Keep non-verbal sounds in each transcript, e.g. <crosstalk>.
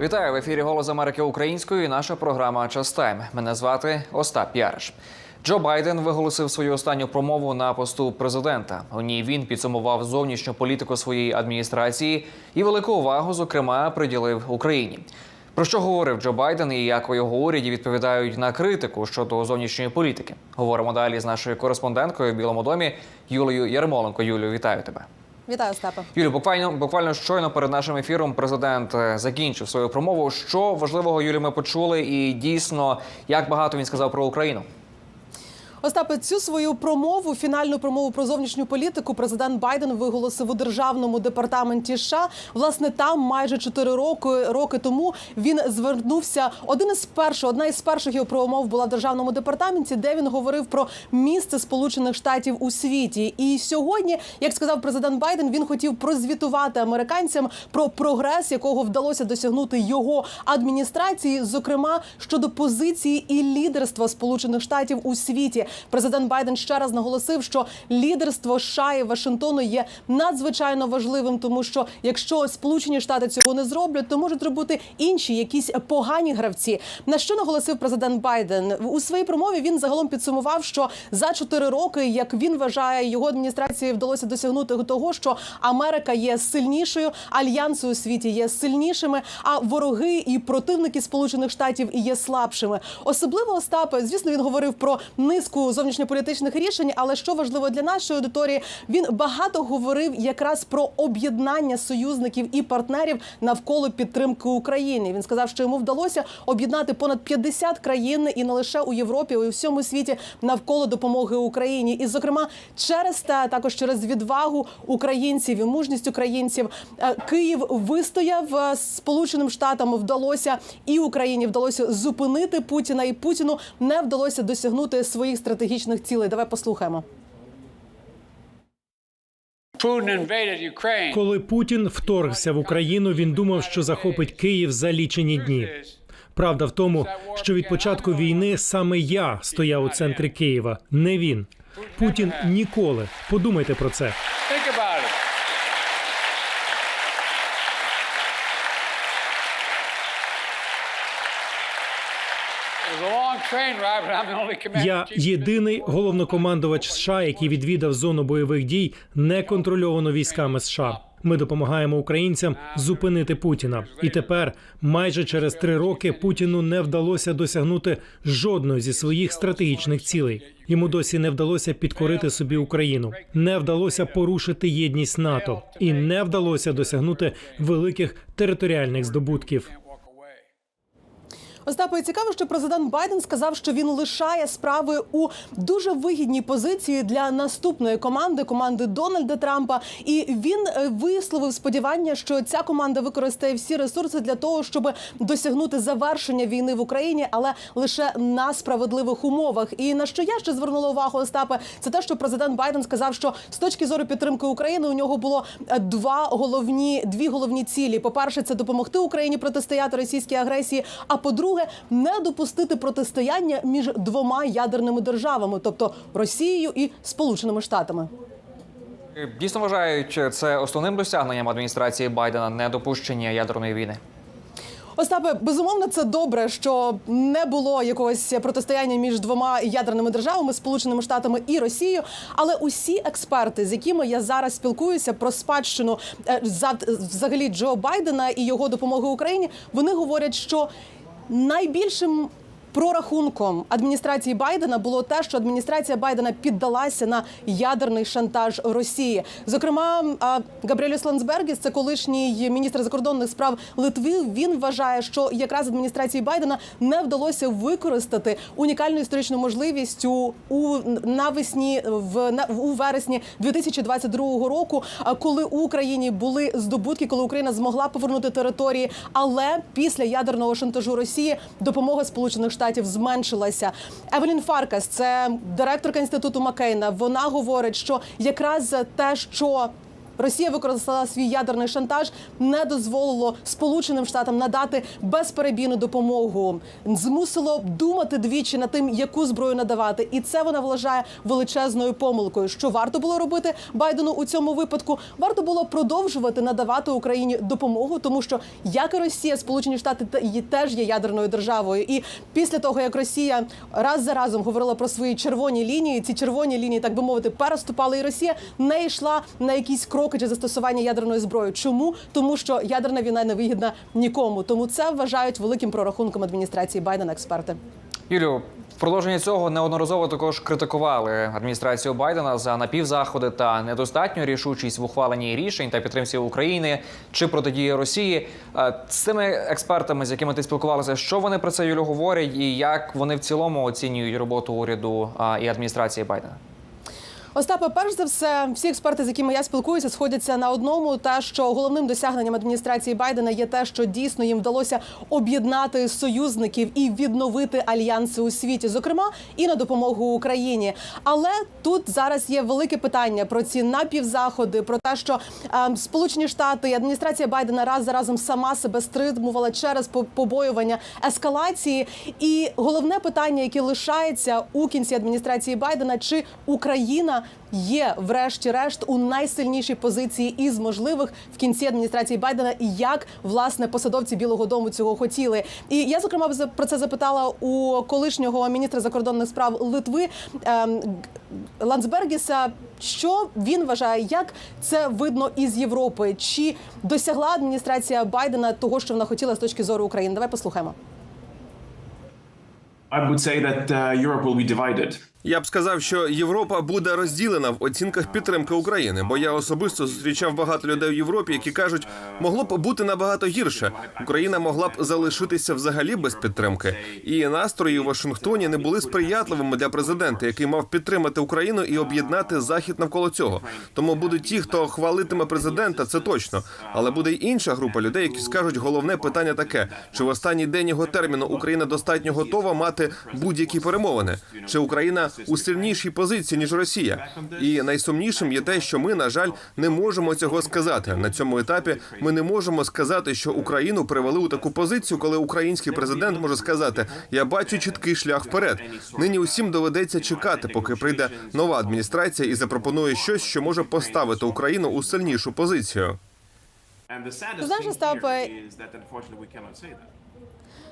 Вітаю в ефірі Голос Америки українською. Наша програма Час Тайм. Мене звати Остап Яриш. Джо Байден виголосив свою останню промову на посту президента. У ній він підсумував зовнішню політику своєї адміністрації і велику увагу, зокрема, приділив Україні. Про що говорив Джо Байден і як у його уряді відповідають на критику щодо зовнішньої політики? Говоримо далі з нашою кореспонденткою в Білому домі Юлією Ярмоленко. Юлію, вітаю тебе. Вітаю, Остапе. Юлі, буквально буквально щойно перед нашим ефіром президент е, закінчив свою промову. Що важливого Юлі ми почули, і дійсно як багато він сказав про Україну. Остапе, цю свою промову, фінальну промову про зовнішню політику, президент Байден виголосив у державному департаменті США. Власне, там майже чотири роки роки тому він звернувся. Один із перших, одна із перших його промов була в державному департаменті, де він говорив про місце Сполучених Штатів у світі. І сьогодні, як сказав президент Байден, він хотів прозвітувати американцям про прогрес, якого вдалося досягнути його адміністрації, зокрема щодо позиції і лідерства Сполучених Штатів у світі. Президент Байден ще раз наголосив, що лідерство США і Вашингтону є надзвичайно важливим, тому що якщо Сполучені Штати цього не зроблять, то можуть робити інші якісь погані гравці. На що наголосив президент Байден у своїй промові? Він загалом підсумував, що за чотири роки, як він вважає, його адміністрації вдалося досягнути того, що Америка є сильнішою, альянси у світі є сильнішими, а вороги і противники Сполучених Штатів є слабшими. Особливо Остапе, звісно, він говорив про низку зовнішньополітичних рішень. Але що важливо для нашої аудиторії, він багато говорив якраз про об'єднання союзників і партнерів навколо підтримки України. Він сказав, що йому вдалося об'єднати понад 50 країн і не лише у Європі, а й у всьому світі навколо допомоги Україні. І, зокрема, через те, також через відвагу українців і мужність українців, е, Київ вистояв е, Сполученим Штатам. Вдалося і Україні вдалося зупинити Путіна, і Путіну не вдалося досягнути своїх стратегічних цілей. Давай послухаємо. Коли Путін вторгся в Україну, він думав, що захопить Київ за лічені дні. Правда в тому, що від початку війни саме я стояв у центрі Києва, не він. Путін ніколи. Подумайте про це. Я єдиний головнокомандувач США, який відвідав зону бойових дій, неконтрольовано військами США. Ми допомагаємо українцям зупинити Путіна. І тепер, майже через три роки, Путіну не вдалося досягнути жодної зі своїх стратегічних цілей. Йому досі не вдалося підкорити собі Україну, не вдалося порушити єдність НАТО і не вдалося досягнути великих територіальних здобутків. Остапе, цікаво, що президент Байден сказав, що він лишає справи у дуже вигідній позиції для наступної команди команди Дональда Трампа. І він е, висловив сподівання, що ця команда використає всі ресурси для того, щоб досягнути завершення війни в Україні, але лише на справедливих умовах. І на що я ще звернула увагу Остапе, це те, що президент Байден сказав, що з точки зору підтримки України у нього було е, два головні дві головні цілі. По перше, це допомогти Україні протистояти російській агресії. А по-друге, не допустити протистояння між двома ядерними державами, тобто Росією і Сполученими Штатами. Дійсно вважають це основним досягненням адміністрації Байдена недопущення ядерної війни. Остапе, безумовно, це добре, що не було якогось протистояння між двома ядерними державами, Сполученими Штатами і Росією. Але усі експерти, з якими я зараз спілкуюся про спадщину е, взагалі Джо Байдена і його допомоги Україні, вони говорять, що найбільшим прорахунком адміністрації Байдена було те, що адміністрація Байдена піддалася на ядерний шантаж Росії. Зокрема, а, Габріелюс Ландсбергіс, це колишній міністр закордонних справ Литви. Він вважає, що якраз адміністрації Байдена не вдалося використати унікальну історичну можливість у, у навесні в на у вересні 2022 року, коли у Україні були здобутки, коли Україна змогла повернути території, але після ядерного шантажу Росії допомога Сполучених Штатів зменшилася. Евелін Фаркас, це директорка інституту Маккейна. Вона говорить, що якраз те, що Росія використала свій ядерний шантаж, не дозволило Сполученим Штатам надати безперебійну допомогу, змусило думати двічі над тим, яку зброю надавати, і це вона вважає величезною помилкою. Що варто було робити Байдену у цьому випадку? Варто було продовжувати надавати Україні допомогу, тому що як і Росія, Сполучені Штати теж є ядерною державою. І після того як Росія раз за разом говорила про свої червоні лінії, ці червоні лінії, так би мовити, переступали, і Росія не йшла на якісь кроки чи застосування ядерної зброї. Чому? Тому що ядерна війна не вигідна нікому. Тому це вважають великим прорахунком адміністрації Байдена. Експерти. Юлю, в продовження цього неодноразово також критикували адміністрацію Байдена за напівзаходи та недостатню рішучість в ухваленні рішень та підтримці України чи протидії Росії. Е, З цими експертами, з якими ти спілкувалася, що вони про це Юлю говорять, і як вони в цілому оцінюють роботу уряду і адміністрації Байдена? Остапе, перш за все, всі експерти, з якими я спілкуюся, сходяться на одному: те, що головним досягненням адміністрації Байдена є те, що дійсно їм вдалося об'єднати союзників і відновити альянси у світі, зокрема і на допомогу Україні. Але тут зараз є велике питання про ці напівзаходи, про те, що е, Сполучені Штати і адміністрація Байдена раз за разом сама себе стримувала через побоювання ескалації. І головне питання, яке лишається у кінці адміністрації Байдена, чи Україна є, врешті-решт, у найсильнішій позиції із можливих в кінці адміністрації Байдена, і як власне посадовці Білого Дому цього хотіли. І я зокрема про це запитала у колишнього міністра закордонних справ Литви ем, Ландсбергіса. Що він вважає, як це видно із Європи? Чи досягла адміністрація Байдена того, що вона хотіла з точки зору України? Давай послухаємо. I would say that uh. Я б сказав, що Європа буде розділена в оцінках підтримки України, бо я особисто зустрічав багато людей у Європі, які кажуть, могло б бути набагато гірше. Україна могла б залишитися взагалі без підтримки. І настрої у Вашингтоні не були сприятливими для президента, який мав підтримати Україну і об'єднати захід навколо цього. Тому будуть ті, хто хвалитиме президента, це точно. Але буде й інша група людей, які скажуть, головне питання таке: чи в останній день його терміну Україна достатньо готова мати будь-які перемовини? Чи Україна у сильнішій позиції ніж Росія? І найсумнішим є те, що ми, на жаль, не можемо цього сказати на цьому етапі. Ми не можемо сказати, що Україну привели у таку позицію, коли український президент може сказати: Я бачу чіткий шлях вперед. Нині усім доведеться чекати, поки прийде нова адміністрація і запропонує щось, що може поставити Україну у сильнішу позицію. Знаєш, Остапе,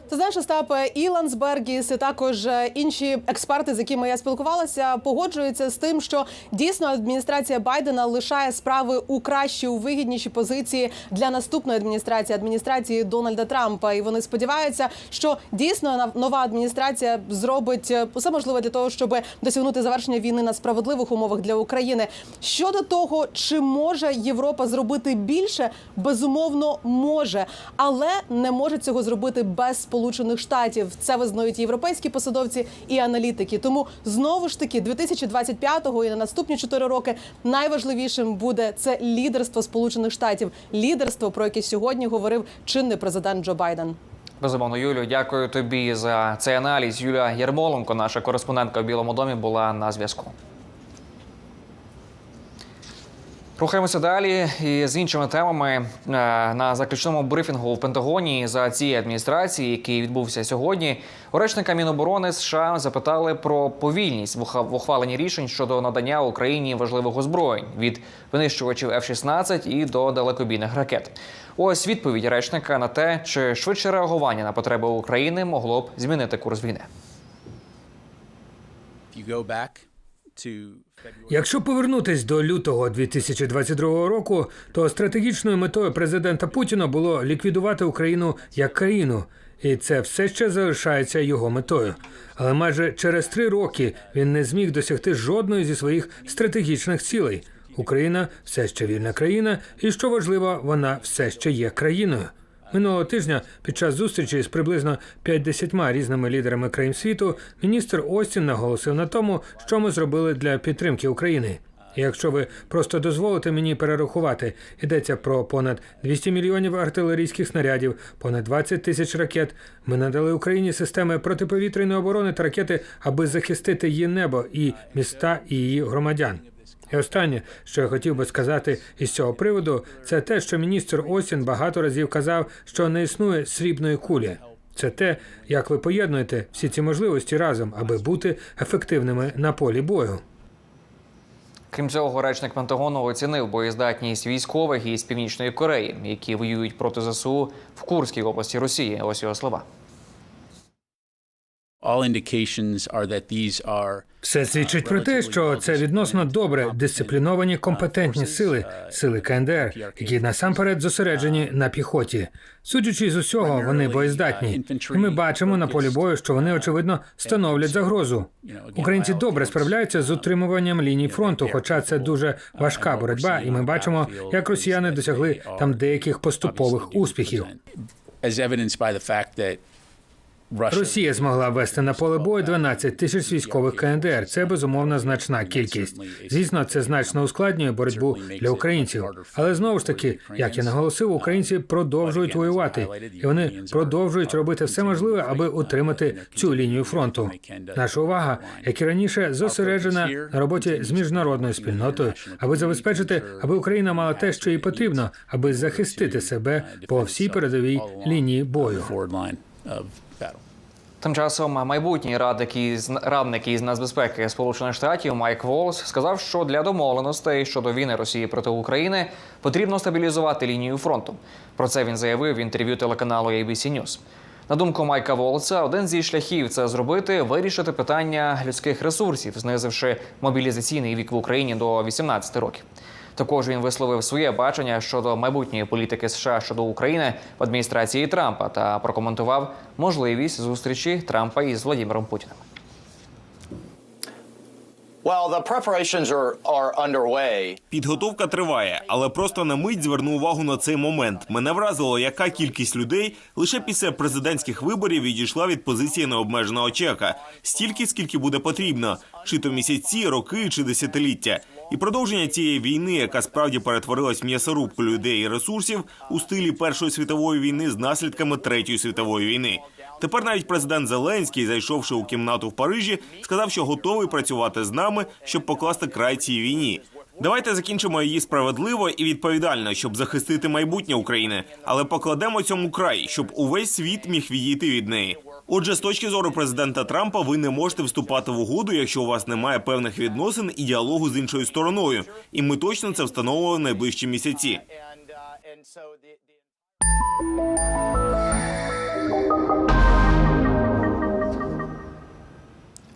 Ти знаєш, Остапе, і Лансбергіс, і також е, інші експерти, з якими я спілкувалася, погоджуються з тим, що дійсно адміністрація Байдена лишає справи у кращій, у вигіднішій позиції для наступної адміністрації адміністрації Дональда Трампа. І вони сподіваються, що дійсно нова адміністрація зробить е, усе можливе для того, щоб досягнути завершення війни на справедливих умовах для України. Щодо того, чи може Європа зробити більше, безумовно може, але не може цього зробити без Сполучених Штатів. Це визнають європейські посадовці і аналітики. Тому знову ж таки 2025-го і на наступні 4 роки найважливішим буде це лідерство Сполучених Штатів, лідерство, про яке сьогодні говорив чинний президент Джо Байден. Безумовно, Юлю, дякую тобі за цей аналіз. Юлія Єрмоленко, наша кореспондентка в Білому домі, була на зв'язку. Рухаємося далі і з іншими темами Е, на заключному брифінгу в Пентагоні за цієї адміністрації, який відбувся сьогодні. У речника Міноборони США запитали про повільність в ухваленні рішень щодо надання Україні важливих озброєнь від винищувачів F-16 і до далекобійних ракет. Ось відповідь речника на те, чи швидше реагування на потреби України могло б змінити курс війни. Якщо повернутись до лютого 2022 року, то стратегічною метою президента Путіна було ліквідувати Україну як країну, і це все ще залишається його метою. Але майже через три роки він не зміг досягти жодної зі своїх стратегічних цілей. Україна все ще вільна країна, і що важливо, вона все ще є країною. Минулого тижня під час зустрічі з приблизно 50 різними лідерами країн світу міністр Остін наголосив на тому, що ми зробили для підтримки України. Якщо ви просто дозволите мені перерахувати, йдеться про понад 200 мільйонів артилерійських снарядів, понад 20 тисяч ракет. Ми надали Україні системи протиповітряної оборони та ракети, аби захистити її небо і міста і її громадян. І останнє, що я хотів би сказати із цього приводу, це те, що міністр Осін багато разів казав, що не існує срібної кулі. Це те, як ви поєднуєте всі ці можливості разом, аби бути ефективними на полі бою. Крім цього, речник Пентагону оцінив боєздатність військових із Північної Кореї, які воюють проти ЗСУ в Курській області Росії. Ось його слова. All indications are that these are Все свідчить про те, що це відносно добре дисципліновані компетентні сили, сили КНДР, які насамперед зосереджені на піхоті. Судячи з усього, вони боєздатні. І ми бачимо на полі бою, що вони очевидно становлять загрозу. Українці добре справляються з утримуванням ліній фронту, хоча це дуже важка боротьба, і ми бачимо, як росіяни досягли там деяких поступових успіхів. Росія змогла ввести на поле бою 12 тисяч військових КНДР. Це безумовно значна кількість. Звісно, це значно ускладнює боротьбу для українців. Але знову ж таки, як я наголосив, українці продовжують воювати, і вони продовжують робити все можливе, аби утримати цю лінію фронту. Наша увага, як і раніше, зосереджена на роботі з міжнародною спільнотою, аби забезпечити, аби Україна мала те, що їй потрібно, аби захистити себе по всій передовій лінії бою. Тим часом майбутній радник із радник із нацбезпеки Сполучених Штатів Майк Волс сказав, що для домовленостей щодо війни Росії проти України потрібно стабілізувати лінію фронту. Про це він заявив в інтерв'ю телеканалу ABC News. На думку Майка Волца, один зі шляхів це зробити вирішити питання людських ресурсів, знизивши мобілізаційний вік в Україні до 18 років. Також він висловив своє бачення щодо майбутньої політики США щодо України в адміністрації Трампа та прокоментував можливість зустрічі Трампа із Владимиром Путіним. Well, the preparations are, are underway. Підготовка триває, але просто на мить зверну увагу на цей момент. Мене вразило, яка кількість людей лише після президентських виборів відійшла від позиції необмеженого чека. Стільки, скільки буде потрібно, чи то місяці, роки чи десятиліття. І продовження цієї війни, яка справді перетворилась в м'ясорубку людей і ресурсів у стилі Першої світової війни з наслідками Третьої світової війни. Тепер навіть президент Зеленський, зайшовши у кімнату в Парижі, сказав, що готовий працювати з нами, щоб покласти край цій війні. Давайте закінчимо її справедливо і відповідально, щоб захистити майбутнє України, але покладемо цьому край, щоб увесь світ міг відійти від неї. Отже, з точки зору президента Трампа, ви не можете вступати в угоду, якщо у вас немає певних відносин і діалогу з іншою стороною. І ми точно це встановили в найближчі місяці.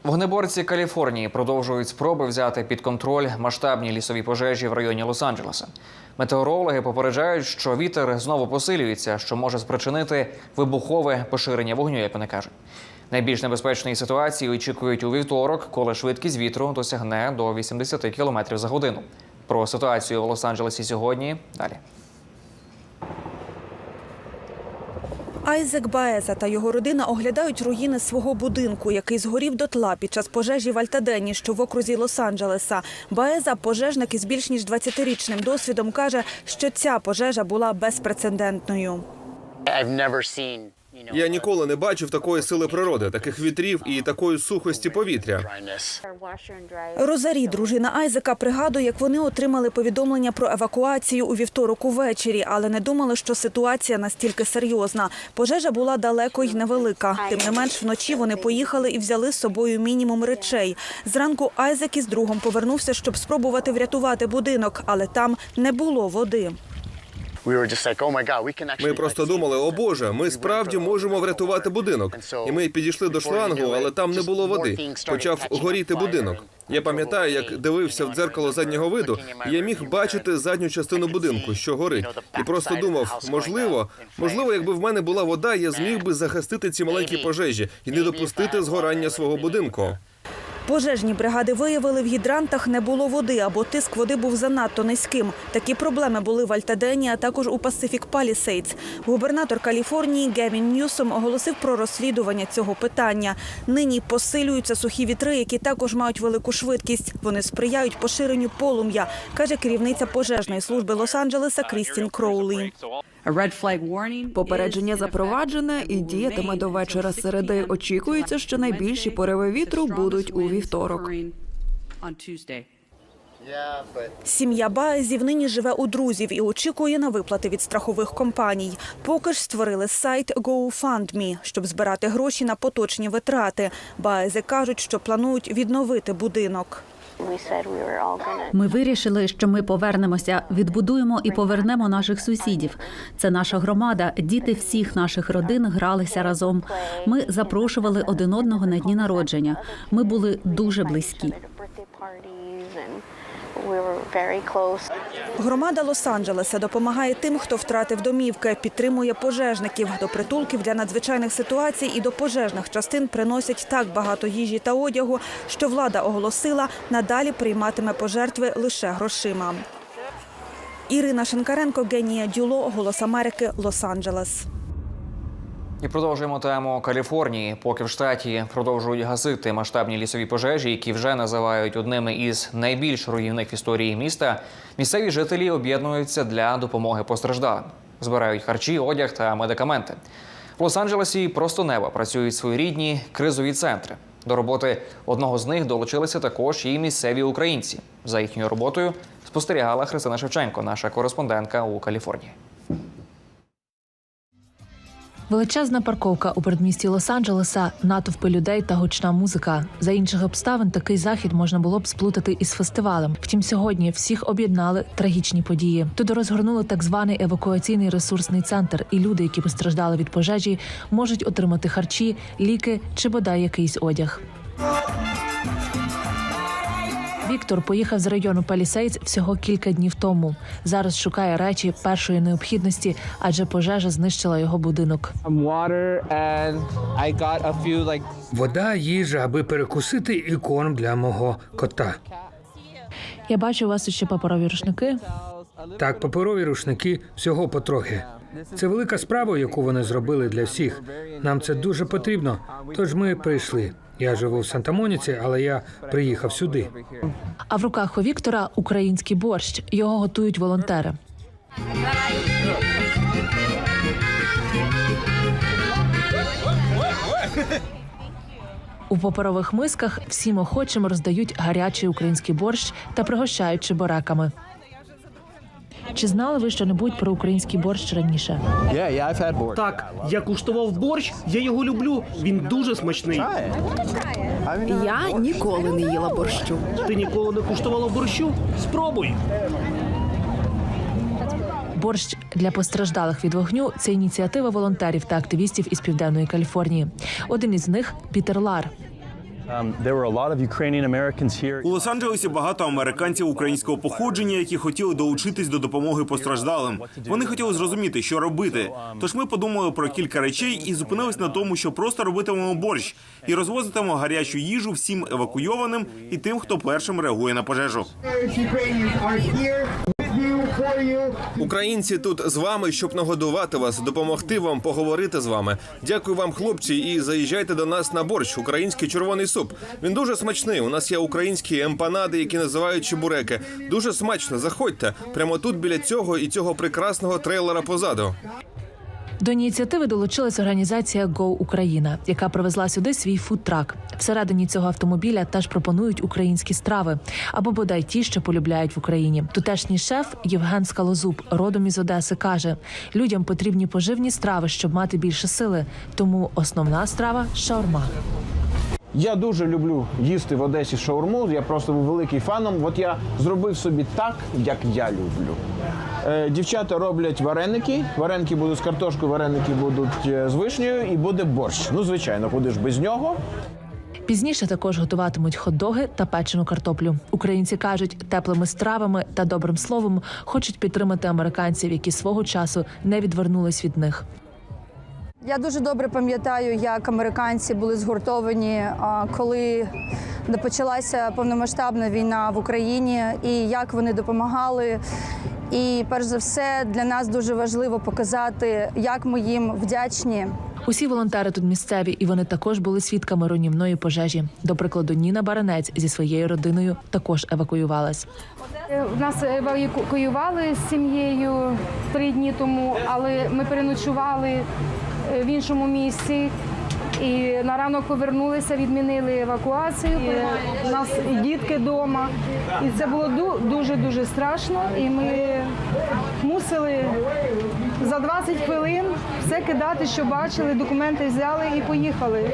Вогнеборці Каліфорнії продовжують спроби взяти під контроль масштабні лісові пожежі в районі Лос-Анджелеса. Метеорологи попереджають, що вітер знову посилюється, що може спричинити вибухове поширення вогню, як вони кажуть. Найбільш небезпечної ситуації очікують у вівторок, коли швидкість вітру досягне до 80 км за годину. Про ситуацію в Лос-Анджелесі сьогодні далі. Айзек Баеза та його родина оглядають руїни свого будинку, який згорів дотла під час пожежі в Альтадені, що в окрузі Лос-Анджелеса. Баеза, пожежник із більш ніж 20-річним досвідом, каже, що ця пожежа була безпрецедентною. Я ніколи не бачив такої сили природи, таких вітрів і такої сухості повітря. Розарі, дружина Айзека, пригадує, як вони отримали повідомлення про евакуацію у вівторок увечері, але не думали, що ситуація настільки серйозна. Пожежа була далеко й невелика. Тим не менш, вночі вони поїхали і взяли з собою мінімум речей. Зранку Айзек із другом повернувся, щоб спробувати врятувати будинок, але там не було води. Ми просто думали, о Боже, ми справді можемо врятувати будинок. І ми підійшли до шлангу, але там не було води. Почав горіти будинок. Я пам'ятаю, як дивився в дзеркало заднього виду, і я міг бачити задню частину будинку, що горить, і просто думав, можливо, можливо, якби в мене була вода, я зміг би захистити ці маленькі пожежі і не допустити згорання свого будинку. Пожежні бригади виявили, в гідрантах не було води або тиск води був занадто низьким. Такі проблеми були в Альтадені, а також у Pacific Palisades. Губернатор Каліфорнії Гевін Ньюсом оголосив про розслідування цього питання. Нині посилюються сухі вітри, які також мають велику швидкість. Вони сприяють поширенню полум'я, каже керівниця пожежної служби Лос-Анджелеса Крістін Кроулі. Попередження запроваджене і діятиме до вечора середи. Очікується, що найбільші пориви вітру будуть у вівторок. Сім'я Баезів нині живе у друзів і очікує на виплати від страхових компаній. Поки ж створили сайт GoFundMe, щоб збирати гроші на поточні витрати. Баези кажуть, що планують відновити будинок. Ми вирішили, що ми повернемося, відбудуємо і повернемо наших сусідів. Це наша громада. Діти всіх наших родин гралися разом. Ми запрошували один одного на дні народження. Ми були дуже близькі. Громада Лос-Анджелеса допомагає тим, хто втратив домівки, підтримує пожежників. До притулків для надзвичайних ситуацій і до пожежних частин приносять так багато їжі та одягу, що влада оголосила, надалі прийматиме пожертви лише грошима. Ірина Шинкаренко, Генія Дюло, Голос Америки, Лос-Анджелес. І продовжуємо тему Каліфорнії. Поки в штаті продовжують гасити масштабні лісові пожежі, які вже називають одними із найбільш руйнівних в історії міста. Місцеві жителі об'єднуються для допомоги постраждалим, збирають харчі, одяг та медикаменти. В Лос-Анджелесі просто неба працюють своєрідні кризові центри. До роботи одного з них долучилися також і місцеві українці. За їхньою роботою спостерігала Христина Шевченко, наша кореспондентка у Каліфорнії. Величезна парковка у передмісті Лос-Анджелеса, натовпи людей та гучна музика. За інших обставин такий захід можна було б сплутати із фестивалем. Втім, сьогодні всіх об'єднали трагічні події. Туди розгорнули так званий евакуаційний ресурсний центр, і люди, які постраждали від пожежі, можуть отримати харчі, ліки чи бодай якийсь одяг. Віктор поїхав з району Палісейдс всього кілька днів тому. Зараз шукає речі першої необхідності, адже пожежа знищила його будинок. Вода, їжа, аби перекусити, і корм для мого кота. Я бачу у вас ще паперові рушники. Так, паперові рушники всього потрохи. Це велика справа, яку вони зробили для всіх. Нам це дуже потрібно. Тож ми прийшли. Я живу в Санта-Моніці, але я приїхав сюди. А в руках у Віктора український борщ. Його готують волонтери. У паперових мисках всім охочим роздають гарячий український борщ та пригощають чебуреками. Чи знали ви що-небудь про український борщ раніше? Так, я куштував борщ, я його люблю. Він дуже смачний. Я ніколи не їла борщу. Ти ніколи не куштувала борщу? Спробуй. Борщ для постраждалих від вогню це ініціатива волонтерів та активістів із південної Каліфорнії. Один із них Пітер Лар. У Лос-Анджелесі багато американців українського походження, які хотіли долучитись до допомоги постраждалим. Вони хотіли зрозуміти, що робити. Тож ми подумали про кілька речей і зупинились на тому, що просто робитимемо борщ і розвозитимемо гарячу їжу всім евакуйованим і тим, хто першим реагує на пожежу. Українці тут з вами, щоб нагодувати вас, допомогти вам, поговорити з вами. Дякую вам, хлопці, і заїжджайте до нас на борщ. Український червоний суп. Він дуже смачний. У нас є українські емпанади, які називають чебуреки. Дуже смачно. Заходьте прямо тут біля цього і цього прекрасного трейлера позаду. До ініціативи долучилась організація Go Україна, яка привезла сюди свій фудтрак. Всередині цього автомобіля теж пропонують українські страви або бодай ті, що полюбляють в Україні. Тутешній шеф Євген Скалозуб, родом із Одеси, каже: людям потрібні поживні страви, щоб мати більше сили. Тому основна страва шаурма. Я дуже люблю їсти в Одесі шаурму. Я просто великий фаном. От я зробив собі так, як я люблю. Е, дівчата роблять вареники. Вареники будуть з картошкою, вареники будуть е, з вишнею і буде борщ. Ну, звичайно, куди ж без нього. Пізніше також готуватимуть хот-доги та печену картоплю. Українці кажуть, теплими стравами та добрим словом хочуть підтримати американців, які свого часу не відвернулись від них. Я дуже добре пам'ятаю, як американці були згуртовані, коли почалася повномасштабна війна в Україні, і як вони допомагали. І перш за все для нас дуже важливо показати, як ми їм вдячні. Усі волонтери тут місцеві, і вони також були свідками руйнівної пожежі. До прикладу, Ніна Баранець зі своєю родиною також евакуювалась. Е, Нас евакуювали з сім'єю три дні тому, але ми переночували в іншому місці. І на ранок повернулися, відмінили евакуацію. У нас і дітки вдома. І це було дуже-дуже страшно. І ми мусили за 20 хвилин все кидати, що бачили, документи взяли і поїхали.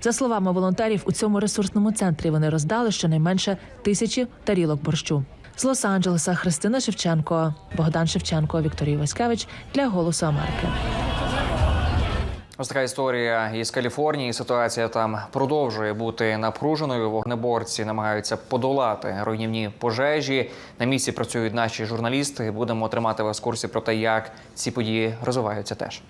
За словами волонтерів, у цьому ресурсному центрі вони роздали щонайменше тисячі тарілок борщу. З Лос-Анджелеса Христина Шевченко, Богдан Шевченко, Вікторій Васькевич для Голосу Америки. Ось така історія із Каліфорнії. Ситуація там продовжує бути напруженою. Вогнеборці намагаються подолати руйнівні пожежі. На місці працюють наші журналісти. Будемо тримати вас в курсі про те, як ці події розвиваються теж.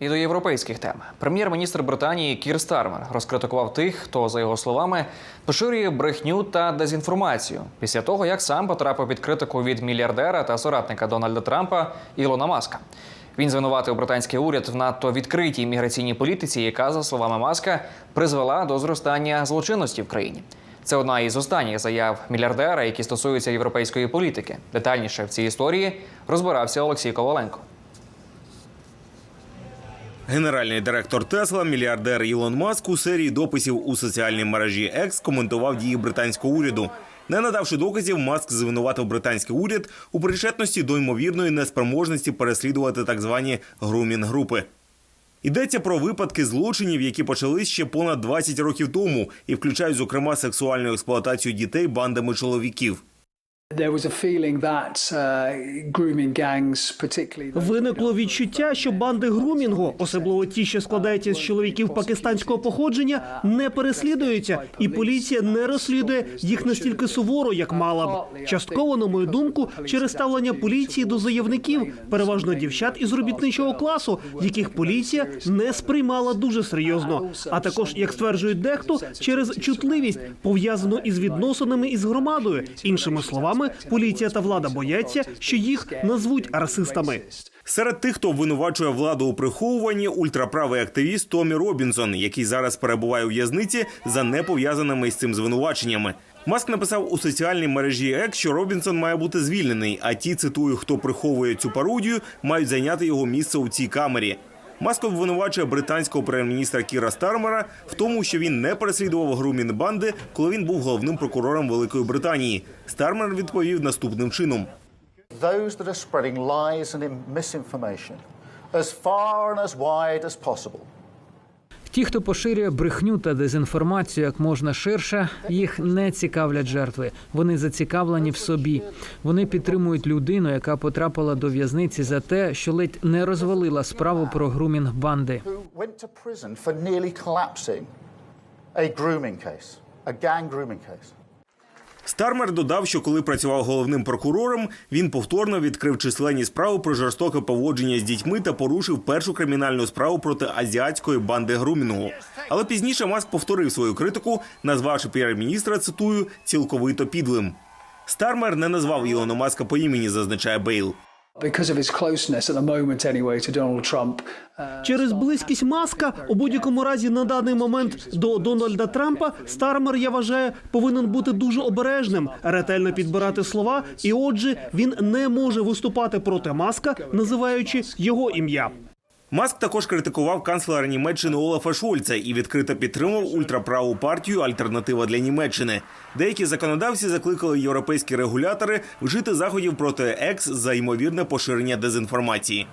І до європейських тем прем'єр-міністр Британії Кір Стармер розкритикував тих, хто за його словами поширює брехню та дезінформацію після того, як сам потрапив під критику від мільярдера та соратника Дональда Трампа Ілона Маска. Він звинуватив британський уряд в надто відкритій міграційній політиці, яка, за словами Маска, призвела до зростання злочинності в країні. Це одна із останніх заяв мільярдера, які стосуються європейської політики. Детальніше в цій історії розбирався Олексій Коваленко. Генеральний директор Тесла, мільярдер Ілон Маск у серії дописів у соціальній мережі X коментував дії британського уряду. Не надавши доказів, Маск звинуватив британський уряд у причетності до ймовірної неспроможності переслідувати так звані грумін-групи. Йдеться про випадки злочинів, які почались ще понад 20 років тому, і включають, зокрема, сексуальну експлуатацію дітей бандами чоловіків. Виникло відчуття, що банди грумінгу, особливо ті, що складаються з чоловіків пакистанського походження, не переслідуються, і поліція не розслідує їх настільки суворо, як мала б. Частково, на мою думку, через ставлення поліції до заявників, переважно дівчат із робітничого класу, яких поліція не сприймала дуже серйозно. А також, як стверджують дехто, через чутливість пов'язану із відносинами із громадою. Іншими словами, поліція та влада бояться, що їх назвуть расистами. Серед тих, хто обвинувачує владу у приховуванні, ультраправий активіст Томі Робінсон, який зараз перебуває у в'язниці за непов'язаними з цим звинуваченнями. Маск написав у соціальній мережі X, що Робінсон має бути звільнений. А ті, цитую, хто приховує цю пародію, мають зайняти його місце у цій камері. Маск обвинувачує британського прем'єр-міністра Кіра Стармера в тому, що він не переслідував грумін банди, коли він був головним прокурором Великої Британії. Стармер відповів наступним чином. those that are spreading. Ті, хто поширює брехню та дезінформацію як можна ширше, їх не цікавлять жертви. Вони зацікавлені в собі. Вони підтримують людину, яка потрапила до в'язниці за те, що ледь не розвалила справу про грумінг банди. A grooming case, gang grooming case. Стармер додав, що коли працював головним прокурором, він повторно відкрив численні справи про жорстоке поводження з дітьми та порушив першу кримінальну справу проти азіатської банди грумінгу. Але пізніше Маск повторив свою критику, назвавши прем'єр-міністра, цитую, цілковито підлим. Стармер не назвав Ілона Маска по імені, зазначає Бейл. Uh, Через близькість маска у будь-якому разі на даний момент до Дональда Трампа Стармер, я вважаю, повинен бути дуже обережним, ретельно підбирати слова, і отже, він не може виступати проти маска, називаючи його ім'я. Маск також критикував канцлера Німеччини Олафа Шольца і відкрито підтримав ультраправу партію Альтернатива для Німеччини. Деякі законодавці закликали європейські регулятори вжити заходів проти екс за ймовірне поширення дезінформації.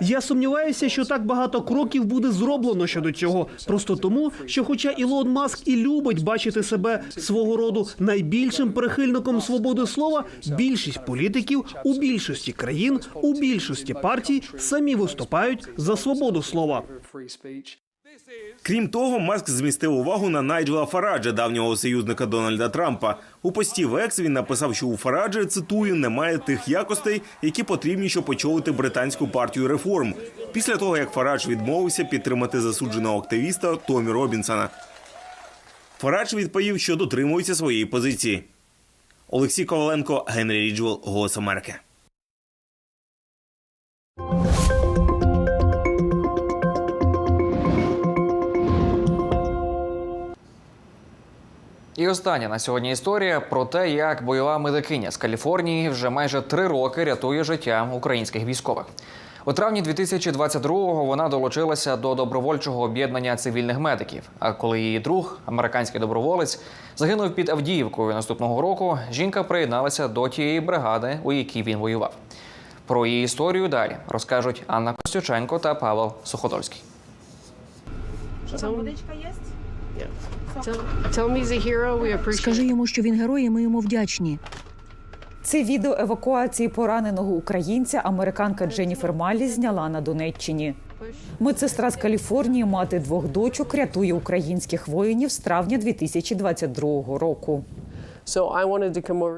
Я сумніваюся, що так багато кроків буде зроблено щодо цього. Просто тому, що, хоча Ілон Маск і любить бачити себе свого роду найбільшим прихильником свободи слова, більшість політиків у більшості країн, у більшості партій самі виступають за свободу слова. Крім того, Маск змістив увагу на Найджела Фараджа, давнього союзника Дональда Трампа. У пості в Екс він написав, що у Фараджа, цитую, немає тих якостей, які потрібні, щоб очолити британську партію реформ. Після того, як Фарадж відмовився підтримати засудженого активіста Томі Робінсона. Фарадж відповів, що дотримується своєї позиції. Олексій Коваленко, Генрі Ріджвел, Голос Америки. І остання на сьогодні історія про те, як бойова медикиня з Каліфорнії вже майже три роки рятує життя українських військових. У травні 2022-го вона долучилася до добровольчого об'єднання цивільних медиків. А коли її друг, американський доброволець, загинув під Авдіївкою наступного року, жінка приєдналася до тієї бригади, у якій він воював. Про її історію далі розкажуть Анна Костюченко та Павел Суходольський. Скажи йому, що він герой, і ми йому вдячні. Це відео евакуації пораненого українця американка Дженніфер Малі зняла на Донеччині. Медсестра з Каліфорнії, мати двох дочок, рятує українських воїнів з травня 2022 року.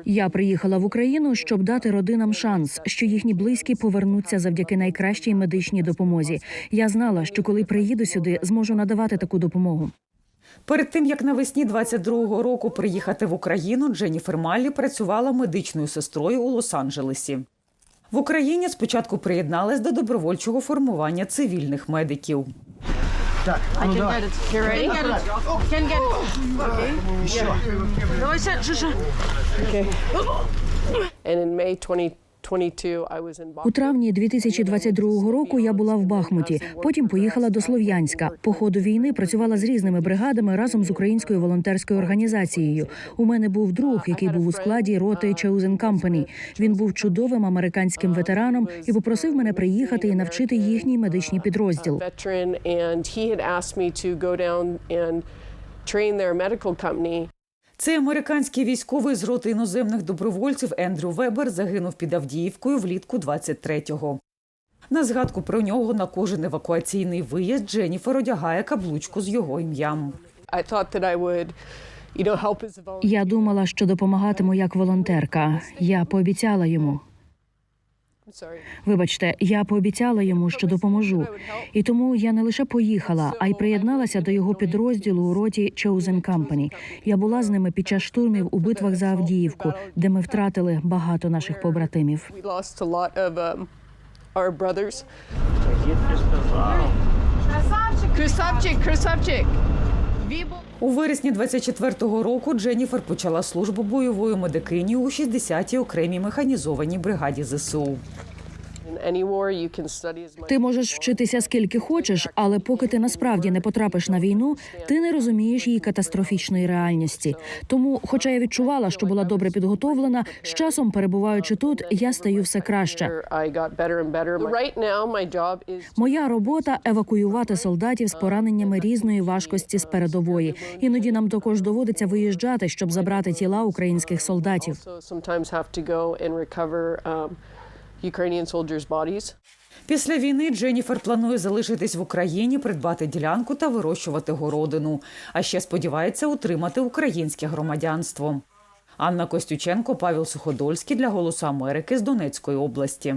Я приїхала в Україну, щоб дати родинам шанс, що їхні близькі повернуться завдяки найкращій медичній допомозі. Я знала, що коли приїду сюди, зможу надавати таку допомогу. Перед тим як навесні 22-го року приїхати в Україну, Дженніфер Маллі працювала медичною сестрою у Лос-Анджелесі. В Україні спочатку приєдналась до добровольчого формування цивільних медиків. Так, ну <gasps> У травні 2022 року я була в Бахмуті. Потім поїхала до Слов'янська. По ходу війни працювала з різними бригадами разом з українською волонтерською організацією. У мене був друг, який був у складі роти Chosen Company. Він був чудовим американським ветераном і попросив мене приїхати і навчити їхній медичний підрозділ. Цей американський військовий з роти іноземних добровольців Ендрю Вебер загинув під Авдіївкою влітку 23-го. На згадку про нього на кожен евакуаційний виїзд Дженніфер одягає каблучку з його ім'ям. Я думала, що допомагатиму як волонтерка. Я пообіцяла йому. Вибачте, я пообіцяла йому, що допоможу. І тому я не лише поїхала, а й приєдналася до його підрозділу у роті Chosen Company. Я була з ними під час штурмів у битвах за Авдіївку, де ми втратили багато наших побратимів. Красавчик, красавчик. У вересні 24-го року Дженніфер почала службу бойовою медикині у 60-й окремій механізованій бригаді ЗСУ. Ти можеш вчитися скільки хочеш, але поки ти насправді не потрапиш на війну, ти не розумієш її катастрофічної реальності. Тому, хоча я відчувала, що була добре підготовлена, з часом перебуваючи тут, я стаю все краще. Моя робота евакуювати солдатів з пораненнями різної важкості з передової. Іноді нам також доводиться виїжджати, щоб забрати тіла українських солдатів. Після війни Дженніфер планує залишитись в Україні, придбати ділянку та вирощувати городину. А ще сподівається утримати українське громадянство. Анна Костюченко, Павел Суходольський для Голосу Америки з Донецької області.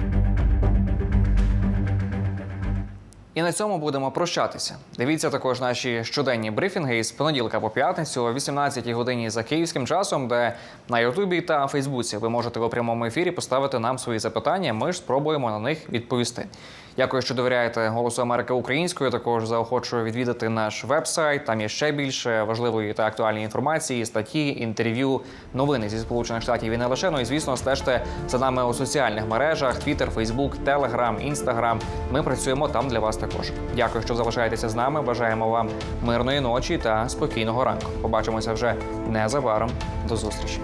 І на цьому будемо прощатися. Дивіться також наші щоденні брифінги із понеділка по п'ятницю о 18 годині за київським часом, де на Ютубі та Фейсбуці ви можете у прямому ефірі поставити нам свої запитання. Ми ж спробуємо на них відповісти. Дякую, що довіряєте Голосу Америки українською. Також заохочую відвідати наш веб-сайт. Там є ще більше важливої та актуальної інформації, статті, інтерв'ю, новини зі сполучених штатів і не лише. Ну і звісно, стежте за нами у соціальних мережах: Twitter, Facebook, Telegram, Instagram. Ми працюємо там для вас також. Дякую, що залишаєтеся з нами. Бажаємо вам мирної ночі та спокійного ранку. Побачимося вже незабаром. До зустрічі.